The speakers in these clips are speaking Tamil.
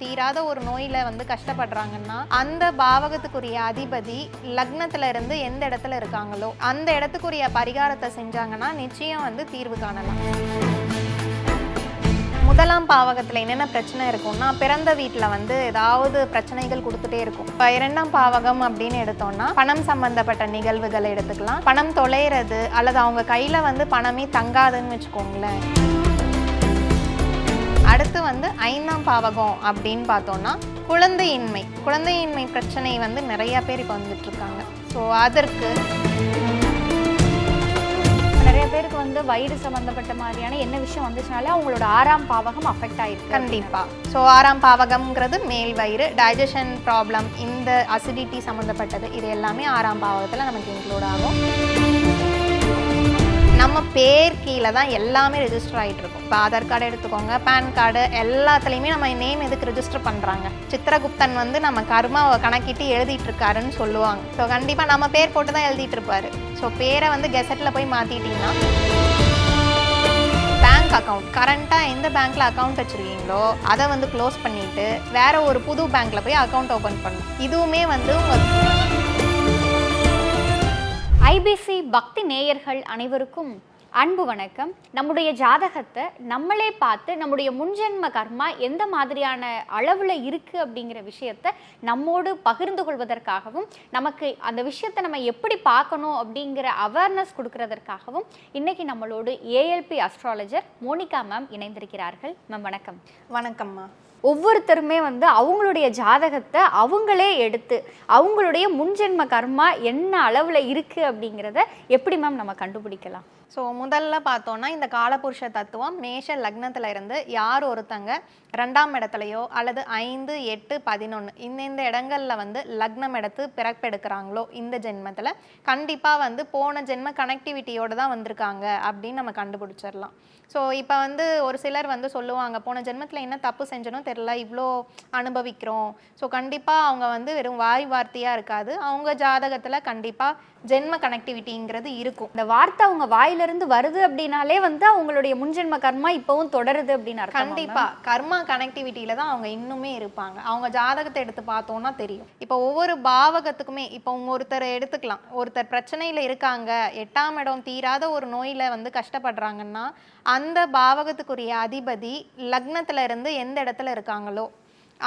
தீராத ஒரு நோயில வந்து கஷ்டப்படுறாங்கன்னா அந்த பாவகத்துக்குரிய அதிபதி லக்னத்துல இருந்து எந்த இடத்துல இருக்காங்களோ அந்த இடத்துக்குரிய பரிகாரத்தை செஞ்சாங்கன்னா நிச்சயம் வந்து தீர்வு காணலாம். முதலாம் பாவகத்தில் என்னென்ன பிரச்சனை இருக்கும்னா பிறந்த வீட்டில் வந்து ஏதாவது பிரச்சனைகள் கொடுத்துட்டே இருக்கும். இப்போ இரண்டாம் பாவகம் அப்படின்னு எடுத்தோம்னா பணம் சம்பந்தப்பட்ட நிகழ்வுகளை எடுத்துக்கலாம். பணம் தொலைகிறது அல்லது அவங்க கையில் வந்து பணமே தங்காதுன்னு வச்சுக்கோங்களேன். அடுத்து வந்து ஐந்தாம் பாவகம் அப்படின்னு பார்த்தோம்னா குழந்தையின்மை. குழந்தையின்மை பிரச்சனை வந்து நிறைய பேர் இப்போ வந்துட்டு இருக்காங்க ஸோ அதற்கு நிறைய பேருக்கு வந்து வயிறு சம்பந்தப்பட்ட மாதிரியான என்ன விஷயம் வந்துச்சுனாலே அவங்களோட ஆறாம் பாவகம் அஃபெக்ட் ஆயிருக்கு கண்டிப்பா. ஸோ ஆறாம் பாவகம்ங்கிறது மேல் வயிறு டைஜஷன் ப்ராப்ளம் இந்த அசிடிட்டி சம்மந்தப்பட்டது இது எல்லாமே ஆறாம் பாவகத்தில் நமக்கு இன்க்ளூட் ஆகும். நம்ம பேர் கீழே தான் எல்லாமே ரெஜிஸ்டர் ஆகிட்டு இருக்கும் இப்போ ஆதார் கார்டு எடுத்துக்கோங்க பேன் கார்டு எல்லாத்துலேயுமே நம்ம நேம் எதுக்கு ரெஜிஸ்டர் பண்ணுறாங்க சித்திரகுப்தன் வந்து நம்ம கர்மாவை கணக்கிட்டு எழுதிட்டு இருக்காருன்னு சொல்லுவாங்க. ஸோ கண்டிப்பாக நம்ம பேர் போட்டு தான் எழுதிட்டு இருப்பாரு ஸோ பேரை வந்து கெசட்டில் போய் மாற்றிட்டிங்கன்னா பேங்க் அக்கௌண்ட் கரண்ட்டாக எந்த பேங்க்கில் அக்கௌண்ட் வச்சுருக்கீங்களோ அதை வந்து க்ளோஸ் பண்ணிவிட்டு வேறு ஒரு புது பேங்க்கில் போய் அக்கௌண்ட் ஓப்பன் பண்ணணும் இதுவுமே வந்து உங்கள் ஐபிசி பக்தி நேயர்கள் அனைவருக்கும் அன்பு வணக்கம். நம்முடைய ஜாதகத்தை நம்மளே பார்த்து நம்முடைய முன்ஜென்ம கர்மா எந்த மாதிரியான அளவில் இருக்குது அப்படிங்கிற விஷயத்த நம்மோடு பகிர்ந்து கொள்வதற்காகவும் நமக்கு அந்த விஷயத்தை நம்ம எப்படி பார்க்கணும் அப்படிங்கிற அவேர்னஸ் கொடுக்கறதற்காகவும் இன்னைக்கு நம்மளோடு ஏஎல்பி அஸ்ட்ராலஜர் மோனிகா மேம் இணைந்திருக்கிறார்கள். மேம் வணக்கம். வணக்கம்மா ஒவ்வொருத்தருமே வந்து அவங்களுடைய ஜாதகத்தை அவங்களே எடுத்து அவங்களுடைய முன்ஜென்ம கர்மா என்ன அளவில் இருக்குது அப்படிங்கிறத எப்படி மேம் நம்ம கண்டுபிடிக்கலாம்? ஸோ முதல்ல பார்த்தோன்னா இந்த காலபுருஷ தத்துவம் மேஷ லக்னத்தில் இருந்து யார் ஒருத்தங்க? ரெண்டாம் இடத்துலையோ அல்லது ஐந்து எட்டு பதினொன்று இந்த இந்த இடங்களில் வந்து லக்னம் எடுத்து பிறப்பெடுக்கிறாங்களோ இந்த ஜென்மத்தில் கண்டிப்பாக வந்து போன ஜென்ம கனெக்டிவிட்டியோடு தான் வந்திருக்காங்க அப்படின்னு நம்ம கண்டுபிடிச்சிடலாம். ஸோ இப்போ வந்து ஒரு சிலர் வந்து சொல்லுவாங்க போன ஜென்மத்தில் என்ன தப்பு செஞ்சனும் தெரில இவ்வளோ அனுபவிக்கிறோம். ஸோ கண்டிப்பாக அவங்க வந்து வெறும் வாய் வார்த்தையாக இருக்காது. அவங்க ஜாதகத்தில் கண்டிப்பாக ஜென்ம கனெக்டிவிட்டிங்கிறது இருக்கும். இந்த வார்த்தை அவங்க வாயிலிருந்து வருது அப்படின்னாலே வந்து அவங்களுடைய முன்ஜென்ம கர்மா இப்பவும் தொடருது அப்படின்னு கண்டிப்பா. கர்மா கனெக்டிவிட்டியில தான் அவங்க இன்னுமே இருப்பாங்க. அவங்க ஜாதகத்தை எடுத்து பார்த்தோம்னா தெரியும். இப்போ ஒவ்வொரு பாவகத்துக்குமே இப்போ ஒருத்தர் எடுத்துக்கலாம். ஒருத்தர் பிரச்சனையில இருக்காங்க எட்டாம் இடம் தீராத ஒரு நோயில வந்து கஷ்டப்படுறாங்கன்னா அந்த பாவகத்துக்குரிய அதிபதி லக்னத்துல இருந்து எந்த இடத்துல இருக்காங்களோ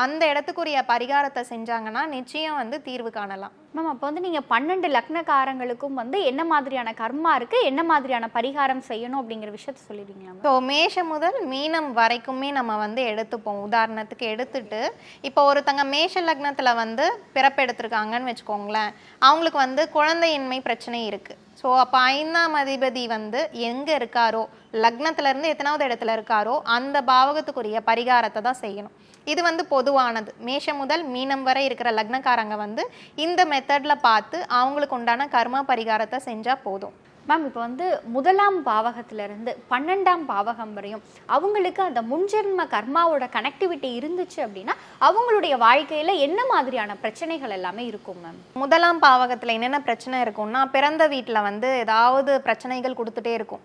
அந்த இடத்துக்குரிய பரிகாரத்தை செஞ்சாங்கன்னா நிச்சயம் வந்து தீர்வு காணலாம். மேம் அப்போ வந்து நீங்கள் பன்னெண்டு லக்னக்காரங்களுக்கும் வந்து என்ன மாதிரியான கர்மா இருக்கு என்ன மாதிரியான பரிகாரம் செய்யணும் அப்படிங்கிற விஷயத்த சொல்லிடுவீங்களா? ஸோ மேஷம் முதல் மீனம் வரைக்குமே நம்ம வந்து எடுத்துப்போம். உதாரணத்துக்கு எடுத்துட்டு இப்போ ஒருத்தங்க மேஷ லக்னத்தில் வந்து பிறப்பெடுத்திருக்காங்கன்னு வச்சுக்கோங்களேன் அவங்களுக்கு வந்து குழந்தையின்மை பிரச்சனை இருக்குது ஸோ அப்போ ஐந்தாம் அதிபதி வந்து எங்கே இருக்காரோ லக்னத்துல இருந்து எத்தனாவது இடத்துல இருக்காரோ அந்த பாவகத்துக்குரிய பரிகாரத்தை தான் செய்யணும். இது வந்து பொதுவானது. மேஷம் முதல் மீனம் வரை இருக்கிற லக்னக்காரங்க வந்து இந்த மெத்தடில் பார்த்து அவங்களுக்கு உண்டான கர்மா பரிகாரத்தை செஞ்சால் போதும். மேம் இப்போ வந்து முதலாம் பாவகத்திலிருந்து பன்னெண்டாம் பாவகம் வரையும் அவங்களுக்கு அந்த முன்ஜென்ம கர்மாவோட கனெக்டிவிட்டி இருந்துச்சு அப்படின்னா அவங்களுடைய வாழ்க்கையில என்ன மாதிரியான பிரச்சனைகள் எல்லாமே இருக்கும் மேம் முதலாம் பாவகத்தில் என்னென்ன பிரச்சனை இருக்கும்னா பிறந்த வீட்டில் வந்து ஏதாவது பிரச்சனைகள் கொடுத்துட்டே இருக்கும்.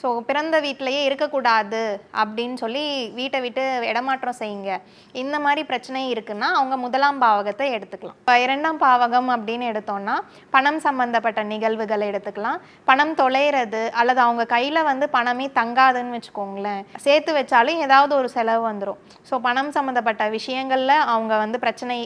ஸோ பிறந்த வீட்டிலையே இருக்கக்கூடாது அப்படின்னு சொல்லி வீட்டை விட்டு இடமாற்றம் செய்யுங்க. இந்த மாதிரி பிரச்சனை இருக்குன்னா அவங்க முதலாம் பாவகத்தை எடுத்துக்கலாம். இப்போ இரண்டாம் பாவகம் அப்படின்னு எடுத்தோம்னா பணம் சம்பந்தப்பட்ட நிகழ்வுகளை எடுத்துக்கலாம். பணம் தொலைகிறது அல்லது அவங்க கையில் வந்து பணமே தங்காதுன்னு வச்சுக்கோங்களேன். சேர்த்து வச்சாலும் ஏதாவது ஒரு செலவு வந்துடும் ஸோ பணம் சம்மந்தப்பட்ட விஷயங்களில் அவங்க வந்து பிரச்சனை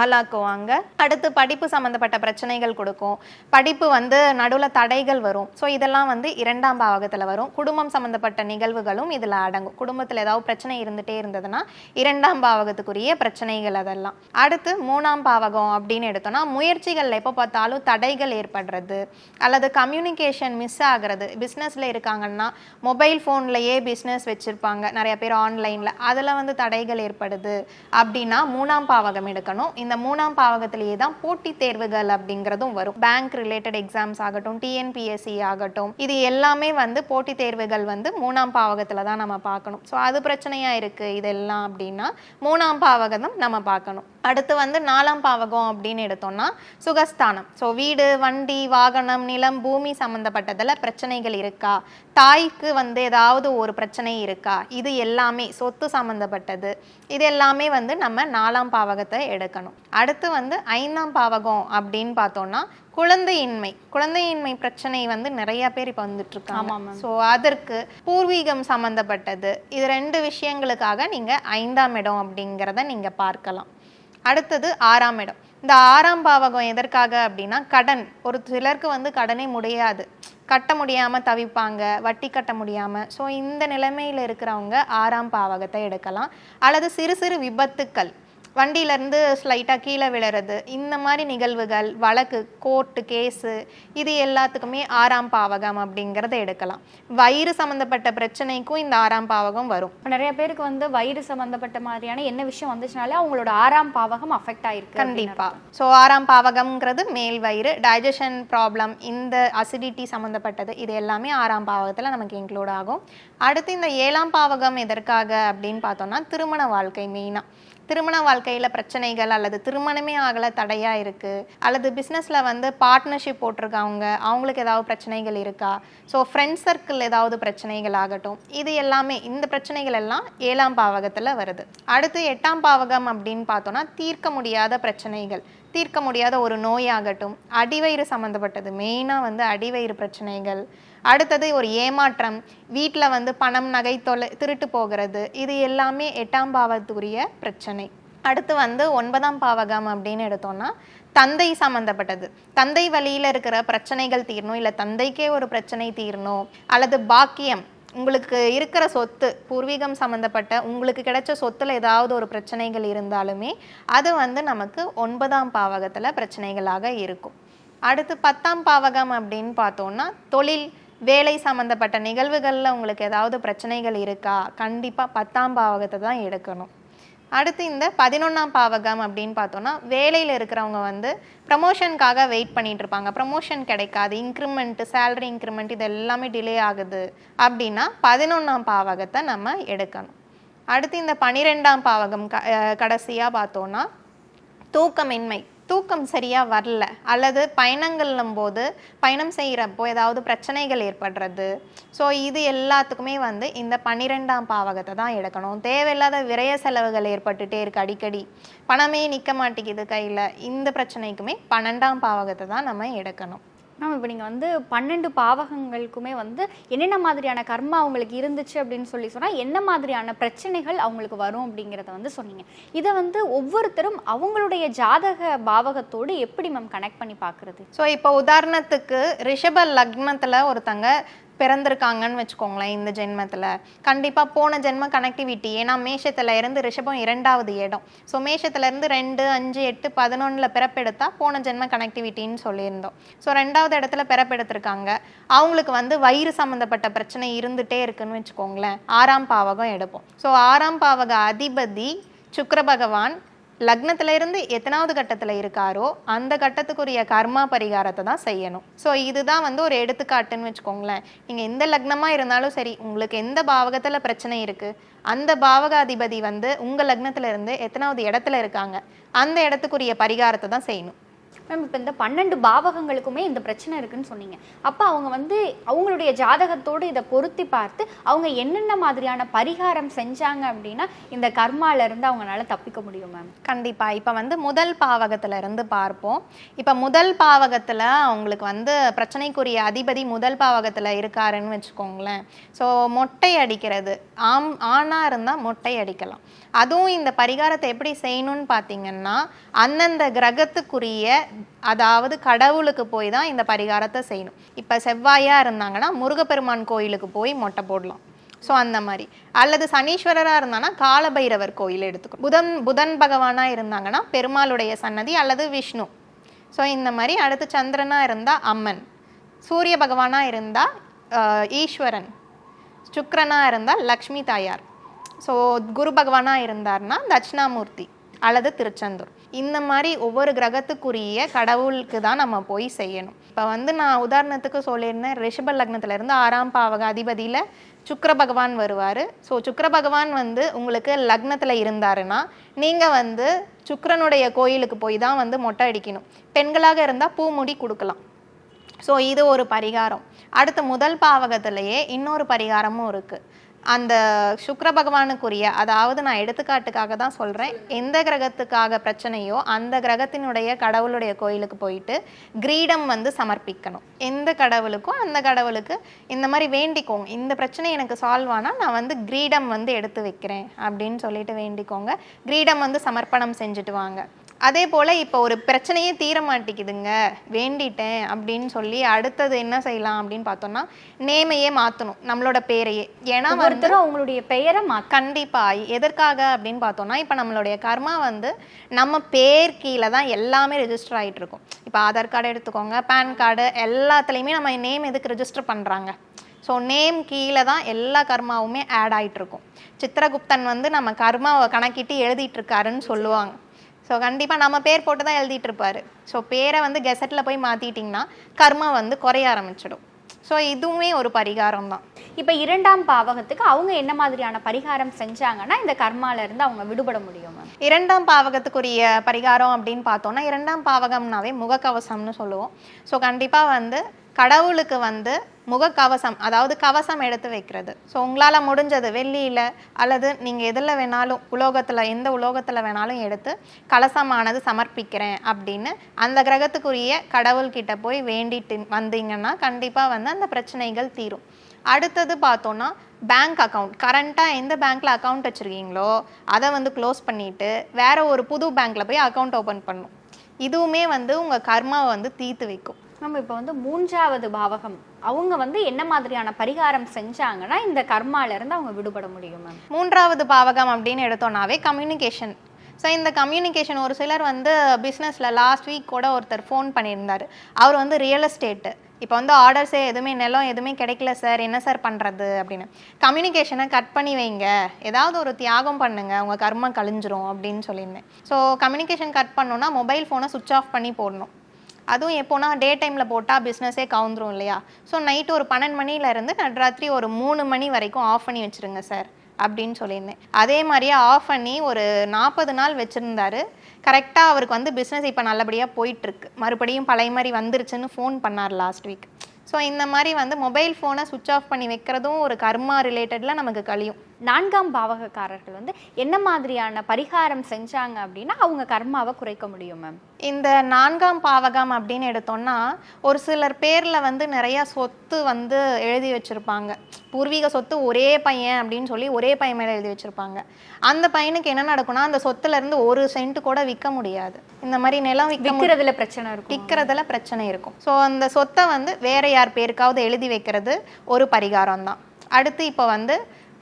ஆளாக்குவாங்க. அடுத்து படிப்பு சம்மந்தப்பட்ட பிரச்சனைகள் கொடுக்கும். படிப்பு வந்து நடுவில் தடைகள் வரும். ஸோ இதெல்லாம் வந்து இரண்டாம் பாவகத்தில் வரும். குடும்பம் சம்மந்தப்பட்ட நிகழ்வுகளும் இதில் அடங்கும். குடும்பத்தில் ஏதாவது பிரச்சனை இருந்துகிட்டே இருந்ததுன்னா இரண்டாம் பாவகத்துக்குரிய பிரச்சனைகள் அதெல்லாம். அடுத்து மூணாம் பாவகம் அப்படின்னு எடுத்தோம்னா முயற்சிகளில் எப்போ பார்த்தாலும் தடைகள் ஏற்படுறது. அல்லது கம்யூனிகேஷன் மிஸ் ஆகிறது. பிஸ்னஸில் இருக்காங்கன்னா மொபைல் ஃபோன்லேயே பிஸ்னஸ் வச்சுருப்பாங்க. நிறைய பேர் ஆன்லைனில் அதில் வந்து தடைகள் ஏற்படுது. அப்படின்னா மூணாம் பாவகம் எடுக்கணும். இந்த மூணாம் பாவகத்திலேயே தான் போட்டி தேர்வுகள் அப்படிங்கிறதும் வரும். பேங்க் ரிலேட்டட் எக்ஸாம்ஸ் ஆகட்டும் டிஎன்பிஎஸ்சி ஆகட்டும் இது எல்லாமே வந்து போட்டி தேர்வுகள் வந்து மூணாம் பாவகத்தில் தான் நம்ம பார்க்கணும். ஸோ அது பிரச்சனையாக இருக்குது இதெல்லாம் அப்படின்னா மூணாம் பாவகம் நம்ம பார்க்கணும். அடுத்து வந்து நாலாம் பாவகம் அப்படின்னு எடுத்தோம்னா சுகஸ்தானம். ஸோ வீடு வண்டி வாகனம் நிலம் பூமி சம்மந்தப்பட்டதில் பிரச்சனைகள் இருக்கா? தாய்க்கு வந்து ஏதாவது ஒரு பிரச்சனை இருக்கா? இது எல்லாமே சொத்து சம்மந்தப்பட்டது இது எல்லாமே வந்து நம்ம நாலாம் பாவகத்தை எடுக்கணும். அடுத்து வந்து ஐந்தாம் பாவகம் அப்படின்னு பார்த்தோம்னா குழந்தையின்மை. குழந்தையின்மை பிரச்சனை வந்து நிறைய பேர் இப்போ வந்துட்டு இருக்காங்க. ஸோ அதற்கு பூர்வீகம் சம்மந்தப்பட்டது இது ரெண்டு விஷயங்களுக்காக நீங்கள் ஐந்தாம் இடம் அப்படிங்கிறத நீங்கள் பார்க்கலாம். அடுத்தது ஆறாம் இடம். இந்த ஆறாம் பாவகம் எதற்காக அப்படின்னா கடன். ஒரு சிலருக்கு வந்து கடனே முடியாது. கட்ட முடியாமல் தவிப்பாங்க வட்டி கட்ட முடியாமல் ஸோ இந்த நிலைமையில் இருக்கிறவங்க ஆறாம் பாவகத்தை எடுக்கலாம். அல்லது சிறு சிறு விபத்துக்கள். வண்டியிலேருந்து ஸ்லைட்டாக கீழே விழுறது இந்த மாதிரி நிகழ்வுகள் வழக்கு கோர்ட்டு கேஸு இது எல்லாத்துக்குமே ஆறாம் பாவகம் அப்படிங்கிறத எடுக்கலாம். வயிறு சம்மந்தப்பட்ட பிரச்சனைக்கும் இந்த ஆறாம் பாவகம் வரும். நிறைய பேருக்கு வந்து வயிறு சம்பந்தப்பட்ட மாதிரியான என்ன விஷயம் வந்துச்சுனாலே அவங்களோட ஆறாம் பாவகம் அஃபெக்ட் ஆயிருக்கு கண்டிப்பா. ஸோ ஆறாம் பாவகம்ங்கிறது மேல் வயிறு டைஜஷன் ப்ராப்ளம் இந்த அசிடிட்டி சம்மந்தப்பட்டது இது எல்லாமே ஆறாம் பாவகத்தில் நமக்கு இன்க்ளூட் ஆகும். அடுத்து இந்த ஏழாம் பாவகம் எதற்காக அப்படின்னு பார்த்தோம்னா திருமண வாழ்க்கை மெயினாக திருமண வாழ்க்கையில் பிரச்சனைகள் அல்லது திருமணமே ஆகலை தடையாக இருக்குது அல்லது பிஸ்னஸில் வந்து பார்ட்னர்ஷிப் போட்டிருக்காங்க அவங்களுக்கு ஏதாவது பிரச்சனைகள் இருக்கா? ஸோ ஃப்ரெண்ட்ஸ் சர்க்கிள் ஏதாவது பிரச்சனைகள் ஆகட்டும். இது எல்லாமே இந்த பிரச்சனைகள் எல்லாம் ஏழாம் பாவகத்தில் வருது. அடுத்து எட்டாம் பாவகம் அப்படின்னு பார்த்தோன்னா தீர்க்க முடியாத பிரச்சனைகள். தீர்க்க முடியாத ஒரு நோயாகட்டும் அடிவயிறு சம்மந்தப்பட்டது மெயினாக வந்து அடிவயிறு பிரச்சனைகள். அடுத்தது ஒரு ஏமாற்றம். வீட்டில் வந்து பணம் நகை தொலை திருட்டு போகிறது. இது எல்லாமே எட்டாம் பாவத்துக்குரிய பிரச்சனை. அடுத்து வந்து ஒன்பதாம் பாவகம் அப்படின்னு எடுத்தோம்னா தந்தை சம்மந்தப்பட்டது தந்தை வழியில் இருக்கிற பிரச்சனைகள் தீரணும். இல்லை தந்தைக்கே ஒரு பிரச்சனை தீரணும். அல்லது பாக்கியம். உங்களுக்கு இருக்கிற சொத்து பூர்வீகம் சம்மந்தப்பட்ட உங்களுக்கு கிடைச்ச சொத்தில் ஏதாவது ஒரு பிரச்சனைகள் இருந்தாலுமே அது வந்து நமக்கு ஒன்பதாம் பாவகத்தில் பிரச்சனைகளாக இருக்கும். அடுத்து பத்தாம் பாவகம் அப்படின்னு பார்த்தோன்னா தொழில். வேலை சம்மந்தப்பட்ட நிகழ்வுகளில் உங்களுக்கு ஏதாவது பிரச்சனைகள் இருக்கா? கண்டிப்பாக பத்தாம் பாவகத்தை தான் எடுக்கணும். அடுத்து இந்த பதினொன்றாம் பாவகம் அப்படின்னு பார்த்தோன்னா வேலையில் இருக்கிறவங்க வந்து ப்ரமோஷனுக்காக வெயிட் பண்ணிட்டு இருப்பாங்க. ப்ரமோஷன் கிடைக்காது இன்க்ரிமெண்ட்டு சேலரி இன்க்ரிமெண்ட் இது எல்லாமே டிலே ஆகுது அப்படின்னா பதினொன்றாம் பாவகத்தை நம்ம எடுக்கணும். அடுத்து இந்த பனிரெண்டாம் பாவகம் க கடைசியாக பார்த்தோன்னா தூக்கமின்மை. தூக்கம் சரியாக வரல அல்லது பயணங்கள்னும் போது பயணம் செய்கிறப்போ ஏதாவது பிரச்சனைகள் ஏற்படுறது. ஸோ இது எல்லாத்துக்குமே வந்து இந்த பன்னிரெண்டாம் பாவகத்தை தான் எடுக்கணும். தேவையில்லாத விரய செலவுகள் ஏற்பட்டுட்டே இருக்கு அடிக்கடி. பணமே நிற்க மாட்டேங்குது கையில். இந்த பிரச்சனைக்குமே பன்னெண்டாம் பாவகத்தை தான் நம்ம எடுக்கணும். மேம் இப்போ நீங்கள் வந்து பன்னெண்டு பாவகங்களுக்குமே வந்து என்னென்ன மாதிரியான கர்மா அவங்களுக்கு இருந்துச்சு அப்படின்னு சொல்லி சொன்னால் என்ன மாதிரியான பிரச்சனைகள் அவங்களுக்கு வரும் அப்படிங்கிறத வந்து சொன்னீங்க. இதை வந்து ஒவ்வொருத்தரும் அவங்களுடைய ஜாதக பாவகத்தோடு எப்படி மேம் கனெக்ட் பண்ணி பார்க்குறது? ஸோ இப்போ உதாரணத்துக்கு ரிஷப லக்னத்தில் ஒருத்தங்க பிறந்திருக்காங்கன்னு வச்சுக்கோங்களேன் இந்த ஜென்மத்தில். கண்டிப்பாக போன ஜென்ம கனெக்டிவிட்டி ஏன்னா மேஷத்தில் இருந்து ரிஷபம் இரண்டாவது இடம். ஸோ மேஷத்துலேருந்து ரெண்டு அஞ்சு எட்டு பதினொன்றில் பிறப்பெடுத்தா போன ஜென்ம கனெக்டிவிட்டின்னு சொல்லியிருந்தோம். ஸோ ரெண்டாவது இடத்துல பிறப்பெடுத்திருக்காங்க. அவங்களுக்கு வந்து வயிறு சம்மந்தப்பட்ட பிரச்சனை இருந்துகிட்டே இருக்குன்னு வச்சுக்கோங்களேன். ஆறாம் பாவகம் எடுப்போம். ஸோ ஆறாம் பாவக அதிபதி சுக்கர பகவான் லக்னத்துல இருந்து எத்தனாவது கட்டத்துல இருக்காரோ அந்த கட்டத்துக்குரிய கர்மா பரிகாரத்தை தான் செய்யணும். ஸோ இதுதான் வந்து ஒரு எடுத்துக்காட்டுன்னு வச்சுக்கோங்களேன். நீங்க எந்த லக்னமா இருந்தாலும் சரி உங்களுக்கு எந்த பாவகத்துல பிரச்சனை இருக்கு அந்த பாவகாதிபதி வந்து உங்க லக்னத்துல இருந்து எத்தனாவது இடத்துல இருக்காங்க அந்த இடத்துக்குரிய பரிகாரத்தை தான் செய்யணும். மேம் இப்போ இந்த பன்னெண்டு பாவகங்களுக்குமே இந்த பிரச்சனை இருக்குன்னு சொன்னீங்க. அப்போ அவங்க வந்து அவங்களுடைய ஜாதகத்தோடு இதை பொருத்தி பார்த்து அவங்க என்னென்ன மாதிரியான பரிகாரம் செஞ்சாங்க அப்படின்னா இந்த கர்மால இருந்து அவங்களால தப்பிக்க முடியும் மேம் கண்டிப்பா. இப்போ வந்து முதல் பாவகத்துல இருந்து பார்ப்போம். இப்போ முதல் பாவகத்துல அவங்களுக்கு வந்து பிரச்சனைக்குரிய அதிபதி முதல் பாவகத்துல இருக்காருன்னு வச்சுக்கோங்களேன். ஸோ மொட்டை அடிக்கிறது. ஆம் ஆணா இருந்தால் மொட்டை அடிக்கலாம். அதுவும் இந்த பரிகாரத்தை எப்படி செய்யணும்னு பார்த்தீங்கன்னா அந்தந்த கிரகத்துக்குரிய அதாவது கடவுளுக்கு போய் தான் இந்த பரிகாரத்தை செய்யணும். இப்போ செவ்வாயாக இருந்தாங்கன்னா முருகப்பெருமான் கோயிலுக்கு போய் மொட்டை போடலாம். ஸோ அந்த மாதிரி. அல்லது சனீஸ்வரராக இருந்தானா காலபைரவர் கோயில் எடுத்துக்கணும். புதன் புதன் பகவானா இருந்தாங்கன்னா பெருமாளுடைய சன்னதி அல்லது விஷ்ணு. ஸோ இந்த மாதிரி அடுத்து சந்திரனா இருந்தால் அம்மன். சூரிய பகவானா இருந்தால் ஈஸ்வரன். சுக்கரனாக இருந்தால் லக்ஷ்மி தாயார். ஸோ குரு பகவானாக இருந்தார்னா தட்சிணாமூர்த்தி. அல்லது திருச்செந்தூர். இந்த மாதிரி ஒவ்வொரு கிரகத்துக்குரிய கடவுளுக்கு தான் நம்ம போய் செய்யணும். இப்போ வந்து நான் உதாரணத்துக்கு சொல்லியிருந்தேன் ரிஷப லக்னத்திலேருந்து ஆறாம் பாவக அதிபதியில் சுக்கர பகவான் வருவார். ஸோ சுக்கர பகவான் வந்து உங்களுக்கு லக்னத்தில் இருந்தாருன்னா நீங்கள் வந்து சுக்கரனுடைய கோயிலுக்கு போய் தான் வந்து மொட்டை அடிக்கணும். பெண்களாக இருந்தால் பூமுடி கொடுக்கலாம். ஸோ இது ஒரு பரிகாரம். அடுத்து முதல் பாவகத்திலேயே இன்னொரு பரிகாரமும் இருக்குது அந்த சுக்கர பகவானுக்குரிய அதாவது நான் எடுத்துக்காட்டுக்காக தான் சொல்கிறேன் எந்த கிரகத்துக்காக பிரச்சனையோ அந்த கிரகத்தினுடைய கடவுளுடைய கோயிலுக்கு போயிட்டு கிரீடம் வந்து சமர்ப்பிக்கணும். எந்த கடவுளுக்கும் அந்த கடவுளுக்கு இந்த மாதிரி வேண்டிக்கோங்க. இந்த பிரச்சனை எனக்கு சால்வ் ஆனால் நான் வந்து கிரீடம் வந்து எடுத்து வைக்கிறேன் அப்படின்னு சொல்லிட்டு வேண்டிக்கோங்க. கிரீடம் வந்து சமர்ப்பணம் செஞ்சுட்டு வாங்க. அதே போல் இப்போ ஒரு பிரச்சனையே தீர மாட்டேங்குதுங்க வேண்டிட்டேன் அப்படின்னு சொல்லி அடுத்தது என்ன செய்யலாம் அப்படின்னு பார்த்தோம்னா நேமையே மாற்றணும் நம்மளோட பேரையே. ஏன்னா வந்து ஒருத்தரும் அவங்களுடைய பெயரை மாத்த கண்டிப்பா எதற்காக அப்படின்னு பார்த்தோம்னா இப்போ நம்மளுடைய கர்மா வந்து நம்ம பேர் கீழே தான் எல்லாமே ரெஜிஸ்டர் ஆயிட்டு இருக்கும். இப்போ ஆதார் கார்டு எடுத்துக்கோங்க பேன் கார்டு எல்லாத்துலேயுமே நம்ம நேம் எதுக்கு ரெஜிஸ்டர் பண்ணுறாங்க ஸோ நேம் கீழே தான் எல்லா கர்மாவுமே ஆட் ஆயிட்டு இருக்கும். சித்திரகுப்தன் வந்து நம்ம கர்மாவை கணக்கிட்டு எழுதிட்டு இருக்காருன்னு சொல்லுவாங்க. ஸோ கண்டிப்பாக நம்ம பேர் போட்டு தான் எழுதிட்டு இருப்பாரு ஸோ பேரை வந்து கெசட்டில் போய் மாற்றிட்டிங்கன்னா கர்மா வந்து குறைய ஆரம்பிச்சிடும். ஸோ இதுவுமே ஒரு பரிகாரம் தான் இப்ப இரண்டாம் பாவகத்துக்கு அவங்க என்ன மாதிரியான பரிகாரம் செஞ்சாங்கன்னா இந்த கர்மால இருந்து அவங்க விடுபட முடியும் மேம். இரண்டாம் பாவகத்துக்குரிய பரிகாரம் அப்படின்னு பார்த்தோம்னா இரண்டாம் பாவகம்னாவே முகக்கவசம்னு சொல்லுவோம். ஸோ கண்டிப்பாக வந்து கடவுளுக்கு வந்து முகக்கவசம் அதாவது கவசம் எடுத்து வைக்கிறது. ஸோ உங்களால் முடிஞ்சது வெள்ளியில் அல்லது நீங்கள் எதில் வேணாலும் உலோகத்தில் எந்த உலோகத்தில் வேணாலும் எடுத்து கலசமானது சமர்ப்பிக்கிறேன் அப்படின்னு அந்த கிரகத்துக்குரிய கடவுள்கிட்ட போய் வேண்டிட்டு வந்தீங்கன்னா கண்டிப்பாக வந்து அந்த பிரச்சனைகள் தீரும். அடுத்தது பார்த்தோன்னா பேங்க் அக்கவுண்ட் கரண்ட்டாக எந்த பேங்க்கில் அக்கௌண்ட் வச்சுருக்கீங்களோ அதை வந்து க்ளோஸ் பண்ணிவிட்டு வேறு ஒரு புது பேங்க்கில் போய் அக்கவுண்ட் ஓப்பன் பண்ணும். இதுவுமே வந்து உங்கள் கர்மாவை வந்து தீர்த்து வைக்கும். நம்ம இப்போ வந்து மூன்றாவது பாவகம் அவங்க வந்து என்ன மாதிரியான பரிகாரம் செஞ்சாங்கன்னா இந்த கர்மால இருந்து அவங்க விடுபட முடியும் மேம். மூன்றாவது பாவகம் அப்படின்னு எடுத்தோம்னாவே கம்யூனிகேஷன் ஸோ இந்த கம்யூனிகேஷன் ஒரு சிலர் வந்து பிஸ்னஸில் லாஸ்ட் வீக் கூட ஒருத்தர் ஃபோன் பண்ணியிருந்தார். அவர் வந்து ரியல் எஸ்டேட்டு இப்போ வந்து ஆர்டர்ஸே எதுவுமே நிலம் எதுவுமே கிடைக்கல சார் என்ன சார் பண்ணுறது அப்படின்னு. கம்யூனிகேஷனை கட் பண்ணி வைங்க. ஏதாவது ஒரு தியாகம் பண்ணுங்கள் உங்கள் கர்மம் கழிஞ்சிரும் அப்படின்னு சொல்லியிருந்தேன். ஸோ கம்யூனிகேஷன் கட் பண்ணோன்னா மொபைல் ஃபோனை சுவிட்ச் ஆஃப் பண்ணி போடணும். அதுவும் எப்போனா டே டைமில் போட்டால் பிஸ்னஸே கவுந்துரும் இல்லையா? ஸோ நைட்டு ஒரு பன்னெண்டு மணிலேருந்து நடுராத்திரி ஒரு மூணு மணி வரைக்கும் ஆஃப் பண்ணி வச்சுருங்க சார் அப்படின்னு சொல்லியிருந்தேன். அதே மாதிரியே ஆஃப் பண்ணி ஒரு நாற்பது நாள் வச்சுருந்தாரு. கரெக்டாக அவருக்கு வந்து பிஸ்னஸ் இப்போ நல்லபடியாக போயிட்டுருக்கு. மறுபடியும் பழைய மாதிரி வந்துருச்சுன்னு ஃபோன் பண்ணார் லாஸ்ட் வீக் ஸோ இந்த மாதிரி வந்து மொபைல் ஃபோனை சுவிட்ச் ஆஃப் பண்ணி வைக்கிறதும் ஒரு கர்மா ரிலேட்டடில் நமக்கு கழியும். நான்காம் பாவகக்காரர்கள் வந்து என்ன மாதிரியான பரிகாரம் செஞ்சாங்க அப்படின்னா அவங்க கர்மாவை குறைக்க முடியும் மேம் இந்த நான்காம் பாவகம் அப்படின்னு எடுத்தோம்னா ஒரு சிலர் பேரில் வந்து நிறையா சொத்து வந்து எழுதி வச்சுருப்பாங்க. பூர்வீக சொத்து ஒரே பையன் அப்படின்னு சொல்லி ஒரே பையன் மேலே எழுதி வச்சுருப்பாங்க. அந்த பையனுக்கு என்ன நடக்கும்னா அந்த சொத்துல இருந்து ஒரு சென்ட் கூட விற்க முடியாது. இந்த மாதிரி நிலம் விற்க விற்கிறதுல பிரச்சனை இருக்கும். விற்கிறதுல பிரச்சனை இருக்கும். ஸோ அந்த சொத்தை வந்து வேற யார் பேருக்காவது எழுதி வைக்கிறது ஒரு பரிகாரம் தான் அடுத்து இப்போ வந்து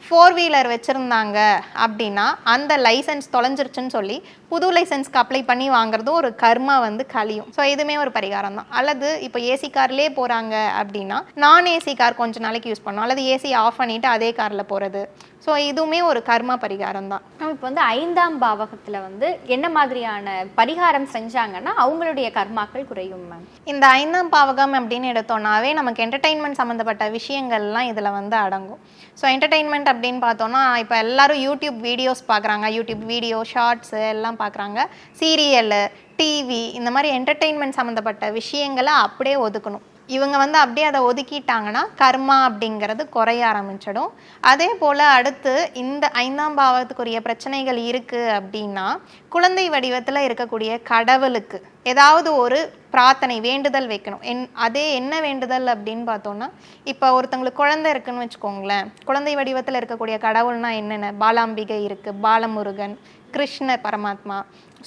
ஃபோர் வீலர் வச்சுருந்தாங்க அப்படின்னா அந்த லைசன்ஸ் தொலைஞ்சிருச்சுன்னு சொல்லி புது லைசன்ஸ்க்கு அப்ளை பண்ணி வாங்குறதும் ஒரு கர்மா வந்து கழியும். ஸோ இதுவுமே ஒரு பரிகாரம் தான். அல்லது இப்போ ஏசி கார்லேயே போகிறாங்க அப்படின்னா நான் ஏசி கார் கொஞ்ச நாளைக்கு யூஸ் பண்ணோம். அல்லது ஏசி ஆஃப் பண்ணிவிட்டு அதே காரில் போகிறது ஸோ இதுவுமே ஒரு கர்மா பரிகாரம் தான் இப்போ வந்து ஐந்தாம் பாவகத்துல வந்து என்ன மாதிரியான பரிகாரம் செஞ்சாங்கன்னா அவங்களுடைய கர்மாக்கள் குறையும் மேம் இந்த ஐந்தாம் பாவகம் அப்படின்னு எடுத்தோம்னாவே நமக்கு என்டர்டெயின்மெண்ட் சம்மந்தப்பட்ட விஷயங்கள்லாம் இதில் வந்து அடங்கும். ஸோ என்டர்டெயின்மெண்ட் அப்படின்னு பார்த்தோன்னா இப்போ எல்லாரும் யூடியூப் வீடியோஸ் பார்க்குறாங்க யூடியூப் வீடியோ ஷார்ட்ஸு எல்லாம் பார்க்குறாங்க சீரியலு டிவி இந்த மாதிரி என்டர்டெயின்மெண்ட் சம்மந்தப்பட்ட விஷயங்களை அப்படியே ஒதுக்கணும். இவங்க வந்து அப்படியே அதை ஒதுக்கிட்டாங்கன்னா கர்மா அப்படிங்கிறது குறைய ஆரம்பிச்சிடும். அதே போல் அடுத்து இந்த ஐந்தாம் பாவத்துக்குரிய பிரச்சனைகள் இருக்குது அப்படின்னா குழந்தை வடிவத்தில் இருக்கக்கூடிய கடவுளுக்கு ஏதாவது ஒரு பிரார்த்தனை வேண்டுதல் வைக்கணும். என் அதே என்ன வேண்டுதல் அப்படின்னு பார்த்தோன்னா இப்போ ஒருத்தங்களுக்கு குழந்தை இருக்குன்னு வச்சுக்கோங்களேன். குழந்தை வடிவத்தில் இருக்கக்கூடிய கடவுள்னா என்னென்ன? பாலாம்பிகை இருக்குது பாலமுருகன் கிருஷ்ணர் பரமாத்மா.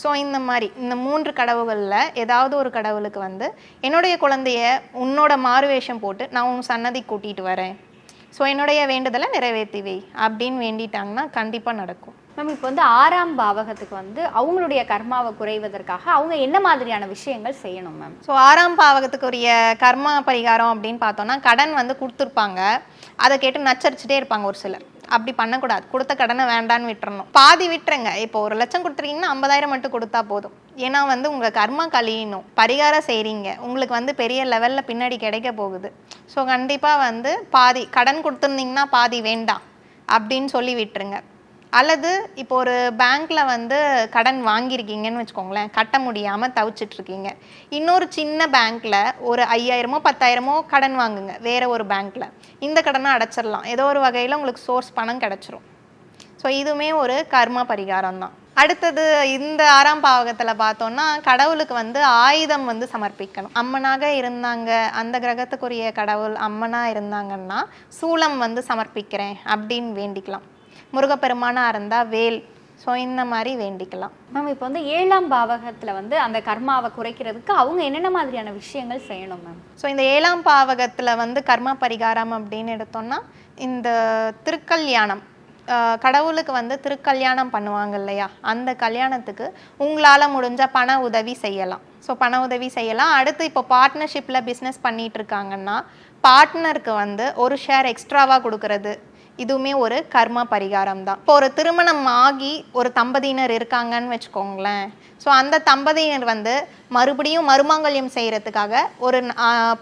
ஸோ இந்த மாதிரி இந்த மூன்று கடவுள்களில் ஏதாவது ஒரு கடவுளுக்கு வந்து என்னுடைய குழந்தைய உன்னோட மாறுவேஷம் போட்டு நான் உன் சன்னதி கூட்டிகிட்டு வரேன். ஸோ என்னுடைய வேண்டுதலை நிறைவேற்றி வை அப்படின்னு வேண்டிட்டாங்கன்னா கண்டிப்பாக நடக்கும். மேம் இப்போ வந்து ஆறாம் பாவகத்துக்கு வந்து அவங்களுடைய கர்மாவை குறைவதற்காக அவங்க என்ன மாதிரியான விஷயங்கள் செய்யணும் மேம்? ஸோ ஆறாம் பாவகத்துக்குரிய கர்மா பரிகாரம் அப்படின்னு பார்த்தோம்னா கடன் வந்து கொடுத்துருப்பாங்க. அதை கேட்டு நச்சரிச்சுட்டே இருப்பாங்க ஒரு சிலர். அப்படி பண்ணக்கூடாது. கொடுத்த கடனை வேண்டான்னு விட்டுறணும். பாதி விட்டுருங்க. இப்போ ஒரு லட்சம் கொடுத்துருக்கீங்கன்னா ஐம்பதாயிரம் மட்டும் கொடுத்தா போதும். ஏன்னா வந்து உங்கள் கர்மா கழியணும். பரிகாரம் செய்கிறீங்க உங்களுக்கு வந்து பெரிய லெவலில் பின்னாடி கிடைக்க போகுது. ஸோ கண்டிப்பாக வந்து பாதி கடன் கொடுத்துருந்தீங்கன்னா பாதி வேண்டாம். அப்படின்னு சொல்லி விட்டுருங்க. அல்லது இப்போ ஒரு பேங்க்ல வந்து கடன் வாங்கியிருக்கீங்கன்னு வச்சுக்கோங்களேன் கட்ட முடியாமல் தவிச்சிட்டு இருக்கீங்க இன்னொரு சின்ன பேங்க்ல ஒரு ஐயாயிரமோ பத்தாயிரமோ கடன் வாங்குங்க வேற ஒரு பேங்க்ல இந்த கடனை அடைச்சிடலாம். ஏதோ ஒரு வகையில் உங்களுக்கு சோர்ஸ் பணம் கிடைச்சிரும். ஸோ இதுவுமே ஒரு கர்ம பரிகாரம் தான். அடுத்தது இந்த ஆறாம் பாவகத்தில் பார்த்தோம்னா கடவுளுக்கு வந்து ஆயுதம் வந்து சமர்ப்பிக்கணும். அம்மனாக இருந்தாங்க அந்த கிரகத்துக்குரிய கடவுள் அம்மனாக இருந்தாங்கன்னா சூலம் வந்து சமர்ப்பிக்கிறேன் அப்படின்னு வேண்டிக்கலாம். முருகப்பெருமானாக இருந்தால் வேல். ஸோ இந்த மாதிரி வேண்டிக்கலாம். மேம் இப்போ வந்து ஏழாம் பாவகத்துல வந்து அந்த கர்மாவை குறைக்கிறதுக்கு அவங்க என்னென்ன மாதிரியான விஷயங்கள் செய்யணும் மேம் ஸோ இந்த ஏழாம் பாவகத்தில் வந்து கர்ம பரிகாரம் அப்படின்னு எடுத்தோம்னா இந்த திருக்கல்யாணம் கடவுளுக்கு வந்து திருக்கல்யாணம் பண்ணுவாங்க இல்லையா? அந்த கல்யாணத்துக்கு உங்களால் முடிஞ்ச பண உதவி செய்யலாம். ஸோ பண உதவி செய்யலாம். அடுத்து இப்போ பார்ட்னர்ஷிப்பில் பிஸ்னஸ் பண்ணிட்டு இருக்காங்கன்னா பார்ட்னருக்கு வந்து ஒரு ஷேர் எக்ஸ்ட்ராவாக கொடுக்கறது. இதுவுமே ஒரு கர்ம பரிகாரம் தான் இப்போ ஒரு திருமணம் ஆகி ஒரு தம்பதியினர் இருக்காங்கன்னு வச்சுக்கோங்களேன். ஸோ அந்த தம்பதியினர் வந்து மறுபடியும் மருமாங்கல்யம் செய்கிறதுக்காக ஒரு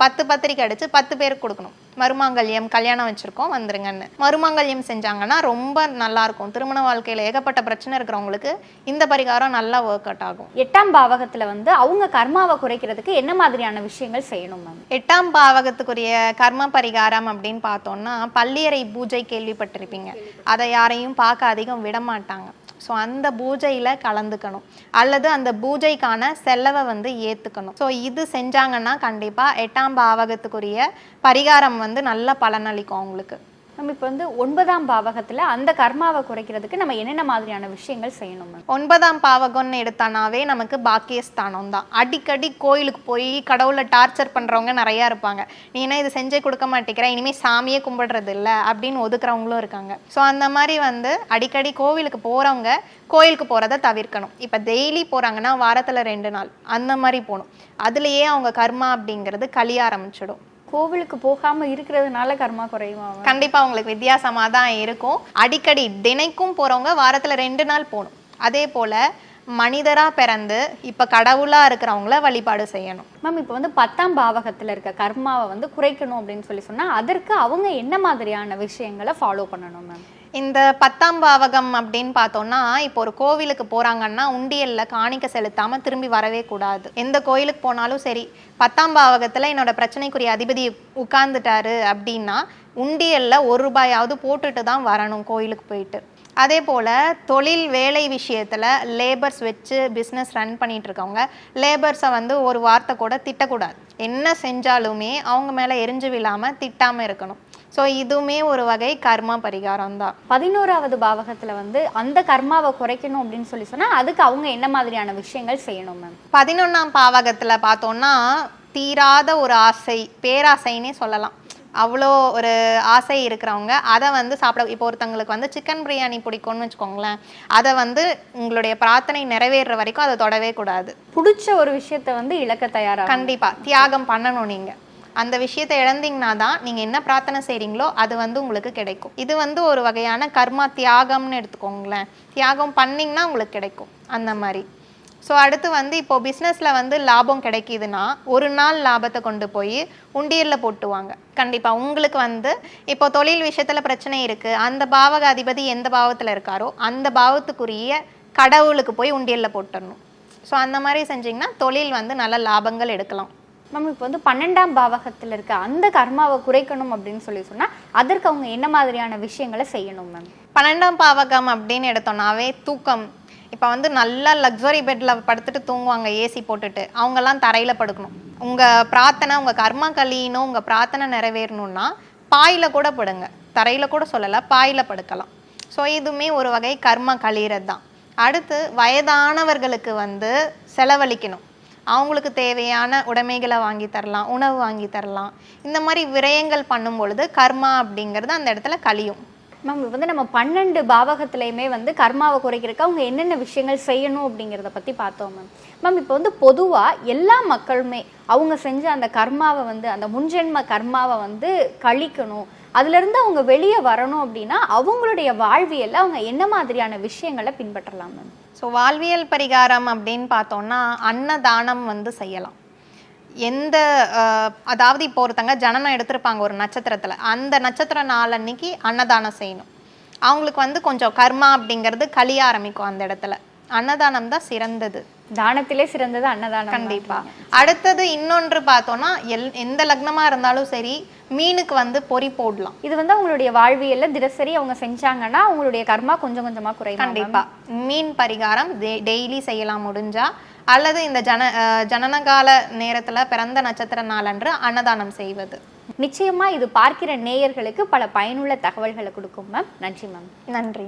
பத்து பத்திரிக்கை அடித்து பத்து பேருக்கு கொடுக்கணும். மருமாங்கல்யம் கல்யாணம் வச்சுருக்கோம் வந்துருங்கன்னு. மருமாங்கல்யம் செஞ்சாங்கன்னா ரொம்ப நல்லா இருக்கும் திருமண வாழ்க்கையில் ஏகப்பட்ட பிரச்சனை இருக்கிறவங்களுக்கு இந்த பரிகாரம் நல்லா ஒர்க் அவுட் ஆகும். எட்டாம் பாவகத்துல வந்து அவங்க கர்மாவை குறைக்கிறதுக்கு என்ன மாதிரியான விஷயங்கள் செய்யணும் மேம்? எட்டாம் பாவகத்துக்குரிய கர்ம பரிகாரம் அப்படின்னு பார்த்தோம்னா பள்ளியறை பூஜை கேள்விப்பட்டிருப்பீங்க. அதை யாரையும் பார்க்க அதிகம் விட மாட்டாங்க ஸோ அந்த பூஜையில் கலந்துக்கணும். அல்லது அந்த பூஜைக்கான செலவை வந்து ஏற்றுக்கணும் ஸோ இது செஞ்சாங்கன்னா கண்டிப்பாக எட்டாம் பாவகத்துக்குரிய பரிகாரம் வந்து நல்ல பலனளிக்கும் அவங்களுக்கு. நம்ம இப்போ வந்து ஒன்பதாம் பாவகத்தில் அந்த கர்மாவை குறைக்கிறதுக்கு நம்ம என்னென்ன மாதிரியான விஷயங்கள் செய்யணும் ஒன்பதாம் பாவகம்னு எடுத்தானாவே நமக்கு பாக்கியஸ்தானம் தான் அடிக்கடி கோயிலுக்கு போய் கடவுளை டார்ச்சர் பண்ணுறவங்க நிறையா இருப்பாங்க. நீ என்ன இது செஞ்சே கொடுக்க மாட்டேங்கிற இனிமேல் சாமியே கும்பிடுறது இல்லை அப்படின்னு ஒதுக்குறவங்களும் இருக்காங்க. ஸோ அந்த மாதிரி வந்து அடிக்கடி கோவிலுக்கு போகிறவங்க கோயிலுக்கு போகிறத தவிர்க்கணும். இப்போ டெய்லி போகிறாங்கன்னா வாரத்தில் ரெண்டு நாள் அந்த மாதிரி போகணும். அதுலேயே அவங்க கர்மா அப்படிங்கிறது கழிய ஆரம்பிச்சிடும். கோவிலுக்கு போகாம இருக்கிறதுனால கர்மா குறையுமா கண்டிப்பா உங்களுக்கு வித்தியாசமா தான் இருக்கும். அடிக்கடி தினைக்கும் போறவங்க வாரத்துல ரெண்டு நாள் போகணும். அதே போல மனிதரா பிறந்து இப்ப கடவுளா இருக்கிறவங்கள வழிபாடு செய்யணும். மேம் இப்போ வந்து பத்தாம் பாவகத்துல இருக்க கர்மாவை வந்து குறைக்கணும் அப்படின்னு சொல்லி சொன்னா அதற்கு அவங்க என்ன மாதிரியான விஷயங்களை ஃபாலோ பண்ணணும் மேம் இந்த பத்தாம் பாவகம் அப்படின்னு பார்த்தோம்னா இப்போ ஒரு கோவிலுக்கு போறாங்கன்னா உண்டியல்ல காணிக்க செலுத்தாம திரும்பி வரவே கூடாது. எந்த கோயிலுக்கு போனாலும் சரி பத்தாம் பாவகத்துல என்னோட பிரச்சனைக்குரிய அதிபதி உட்கார்ந்துட்டாரு அப்படின்னா உண்டியல்ல ஒரு ரூபாயாவது போட்டுட்டு தான் வரணும் கோயிலுக்கு போயிட்டு. அதே போல் தொழில் வேலை விஷயத்தில் லேபர்ஸ் வச்சு பிஸ்னஸ் ரன் பண்ணிட்டு இருக்கவங்க லேபர்ஸை வந்து ஒரு வார்த்தை கூட திட்டக்கூடாது. என்ன செஞ்சாலுமே அவங்க மேலே எரிஞ்சு விழாமல் திட்டாமல் இருக்கணும். ஸோ இதுவுமே ஒரு வகை கர்ம பரிகாரம் தான் பதினோராவது பாவகத்துல வந்து அந்த கர்மாவை குறைக்கணும் அப்படின்னு சொல்லி சொன்னா அதுக்கு அவங்க என்ன மாதிரியான விஷயங்கள் செய்யணும் மேம் பதினொன்றாம் பாவகத்தில் பார்த்தோன்னா தீராத ஒரு ஆசை பேராசைன்னே சொல்லலாம். அவ்வளோ ஒரு ஆசை இருக்கிறவங்க அதை வந்து சாப்பிட இப்போ ஒருத்தங்களுக்கு வந்து சிக்கன் பிரியாணி பிடிக்கும்னு வச்சுக்கோங்களேன் அதை வந்து உங்களுடைய பிரார்த்தனை நிறைவேறுற வரைக்கும் அதை தொடவே கூடாது. பிடிச்ச ஒரு விஷயத்த வந்து இழக்க தயாரா கண்டிப்பா. தியாகம் பண்ணணும் நீங்க. அந்த விஷயத்தை இழந்தீங்கன்னா தான் நீங்கள் என்ன பிரார்த்தனை செய்கிறீங்களோ அது வந்து உங்களுக்கு கிடைக்கும். இது வந்து ஒரு வகையான கர்மா தியாகம்னு எடுத்துக்கோங்களேன். தியாகம் பண்ணிங்கன்னா உங்களுக்கு கிடைக்கும். அந்த மாதிரி. ஸோ அடுத்து வந்து இப்போ பிஸ்னஸில் வந்து லாபம் கிடைக்கிதுன்னா ஒரு நாள் லாபத்தை கொண்டு போய் உண்டியலில் போட்டுவாங்க. கண்டிப்பாக உங்களுக்கு வந்து இப்போ தொழில் விஷயத்தில் பிரச்சனை இருக்குது அந்த பாவக அதிபதி எந்த பாவத்தில் இருக்காரோ அந்த பாவத்துக்குரிய கடவுளுக்கு போய் உண்டியலில் போட்டுடணும். ஸோ அந்த மாதிரி செஞ்சிங்கன்னா தொழில் வந்து நல்ல லாபங்கள் எடுக்கலாம். மேம் இப்போ வந்து பன்னெண்டாம் பாவகத்தில் இருக்க அந்த கர்மாவை குறைக்கணும் அப்படின்னு சொல்லி சொன்னால் அதற்கு அவங்க என்ன மாதிரியான விஷயங்களை செய்யணும் மேம் பன்னெண்டாம் பாவகம் அப்படின்னு எடுத்தோம்னாவே தூக்கம். இப்போ வந்து நல்லா லக்ஸரி பெட்டில் படுத்துட்டு தூங்குவாங்க ஏசி போட்டுட்டு. அவங்கெல்லாம் தரையில் படுக்கணும். உங்கள் பிரார்த்தனை உங்கள் கர்மா கழியணும் உங்கள் பிரார்த்தனை நிறைவேறணும்னா பாயில் கூட படுங்க. தரையில் கூட சொல்லலை பாயில் படுக்கலாம். ஸோ இதுவுமே ஒரு வகை கர்மா கழியறது தான் அடுத்து வயதானவர்களுக்கு வந்து செலவழிக்கணும். அவங்களுக்கு தேவையான உடைமைகளை வாங்கி தரலாம் உணவு வாங்கி தரலாம். இந்த மாதிரி விரயங்கள் பண்ணும் பொழுது கர்மா அப்படிங்கிறது அந்த இடத்துல கழியும். மேம் வந்து நம்ம பன்னெண்டு பாவகத்திலையுமே வந்து கர்மாவை குறைக்கிறதுக்கு அவங்க என்னென்ன விஷயங்கள் செய்யணும் அப்படிங்கிறத பற்றி பார்த்தோம் மேம். மேம் இப்போ வந்து பொதுவாக எல்லா மக்களுமே அவங்க செஞ்ச அந்த கர்மாவை வந்து அந்த முன்ஜென்ம கர்மாவை வந்து கழிக்கணும் அதுலேருந்து அவங்க வெளியே வரணும் அப்படின்னா அவங்களுடைய வாழ்வியலில் அவங்க என்ன மாதிரியான விஷயங்களை பின்பற்றலாம் மேம்? ஸோ வாழ்வியல் பரிகாரம் அப்படின்னு பார்த்தோம்னா அன்னதானம் வந்து செய்யலாம். எந்த அதாவது இப்போ ஒருத்தங்க ஜனனம் எடுத்திருப்பாங்க ஒரு நட்சத்திரத்தில். அந்த நட்சத்திர நாள் அன்னைக்கு அன்னதானம் செய்யணும். அவங்களுக்கு வந்து கொஞ்சம் கர்மா அப்படிங்கிறது கழிய ஆரம்பிக்கும் அந்த இடத்துல. அன்னதானம் தான் சிறந்தது. தானத்திலே சிறந்தது அன்னதானம் கண்டிப்பா. அடுத்தது இன்னொன்று பார்த்தோம்னா எல் எந்த லக்னமா இருந்தாலும் சரி மீனுக்கு வந்து பொறி போடலாம். இது வந்து அவங்களுடைய வாழ்வியல்ல தினசரி அவங்க செஞ்சாங்கன்னா அவங்களுடைய கர்மா கொஞ்சம் கொஞ்சமா குறையும் கண்டிப்பா. மீன் பரிகாரம் டெய்லி செய்யலாம் முடிஞ்சா அல்லது இந்த ஜன ஜனனகால நேரத்துல பிறந்த நட்சத்திர நாளன்று அன்னதானம் செய்வது. நிச்சயமா இது பார்க்கிற நேயர்களுக்கு பல பயனுள்ள தகவல்களை கொடுக்கும் மேம். நன்றி மேம். நன்றி.